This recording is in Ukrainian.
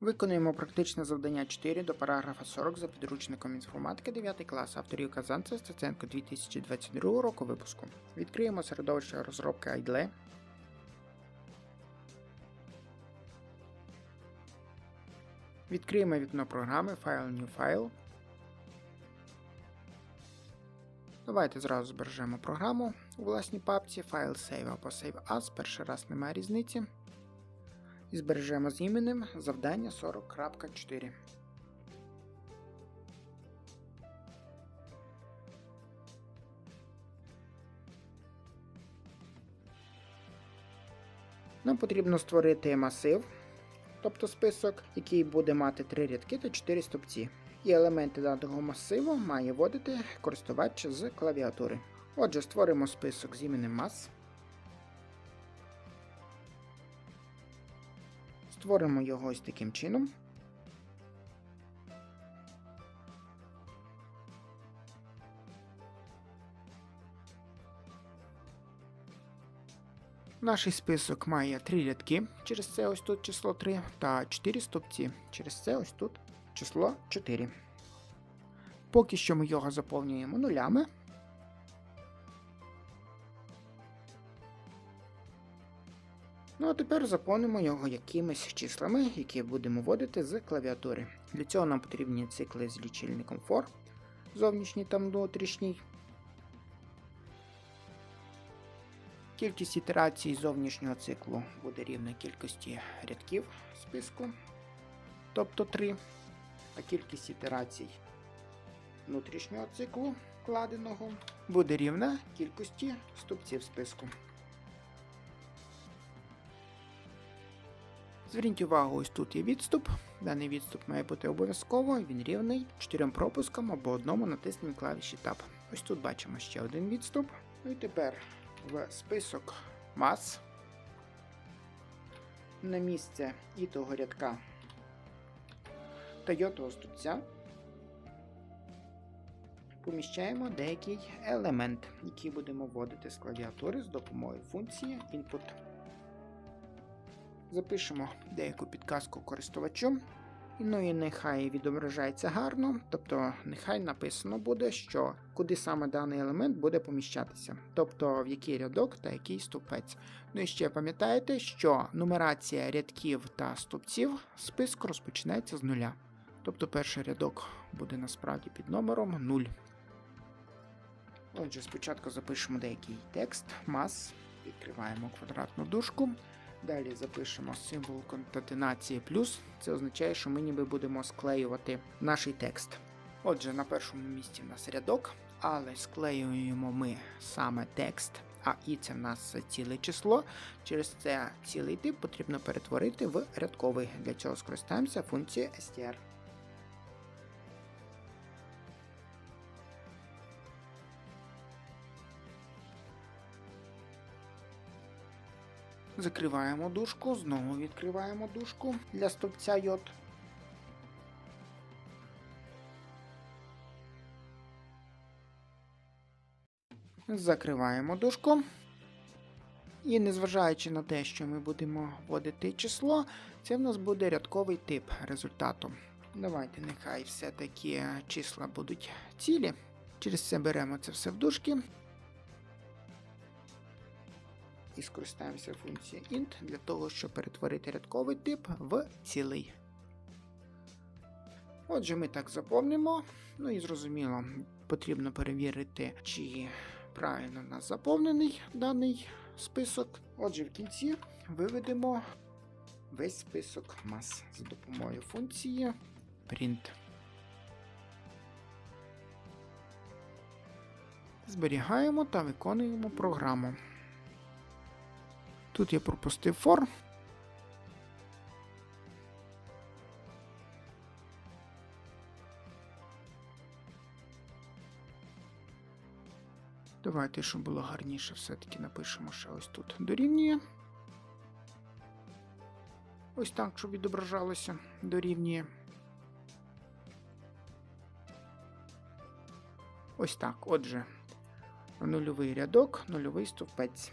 Виконуємо практичне завдання 4 до параграфа 40 за підручником інформатики 9 клас авторів Казанця Стеценко 2022 року випуску. Відкриємо середовище розробки IDLE. Відкриємо вікно програми File New File. Давайте зразу збережемо програму у власній папці File Save або Save As. Перший раз немає різниці. І збережемо з іменем завдання 40.4. Нам потрібно створити масив, тобто список, який буде мати 3 рядки та 4 стопці. І елементи даного масиву має вводити користувач з клавіатури. Отже, створимо список з іменем мас. Створимо його ось таким чином. Наш список має 3 рядки, через це ось тут число 3, та 4 стопці, через це ось тут число 4. Поки що ми його заповнюємо нулями. Ну а тепер заповнимо його якимись числами, які будемо вводити з клавіатури. Для цього нам потрібні цикли з лічильником for, зовнішній та внутрішній. Кількість ітерацій зовнішнього циклу буде рівна кількості рядків списку, тобто 3, а кількість ітерацій внутрішнього циклу вкладеного буде рівна кількості ступців списку. Зверніть увагу, ось тут є відступ. Даний відступ має бути обов'язково, він рівний 4 пропускам або одному натисненні клавіші Tab. Ось тут бачимо ще один відступ. Ну і тепер в список мас на місце і того рядка та йотого ступця поміщаємо деякий елемент, який будемо вводити з клавіатури з допомогою функції input. Запишемо деяку підказку користувачу. Ну і нехай відображається гарно, тобто нехай написано буде, що куди саме даний елемент буде поміщатися, тобто в який рядок та який ступець. Ну і ще пам'ятаєте, що нумерація рядків та ступців списку розпочинається з нуля. Тобто перший рядок буде насправді під номером 0. Отже, спочатку запишемо деякий текст, мас, відкриваємо квадратну дужку. Далі запишемо символ конкатенації плюс. Це означає, що ми ніби будемо склеювати наш текст. Отже, на першому місці в нас рядок, але склеюємо ми саме текст, а і це в нас ціле число. Через це цілий тип потрібно перетворити в рядковий. Для цього скористаємося функцією str. Закриваємо дужку, знову відкриваємо дужку для стовпця йод. Закриваємо дужку. І незважаючи на те, що ми будемо вводити число, це в нас буде рядковий тип результату. Давайте нехай все-таки числа будуть цілі. Через це беремо це все в дужки і скористаємося функцією int для того, щоб перетворити рядковий тип в цілий. Отже, ми так заповнимо. Ну і зрозуміло, потрібно перевірити, чи правильно у нас заповнений даний список. Отже, в кінці виведемо весь список мас за допомогою функції print. Зберігаємо та виконуємо програму. Тут я пропустив for. Давайте, щоб було гарніше, все-таки напишемо ще ось тут дорівнює. Ось так, щоб відображалося, дорівнює. Ось так. Отже, нульовий рядок, нульовий стовпець.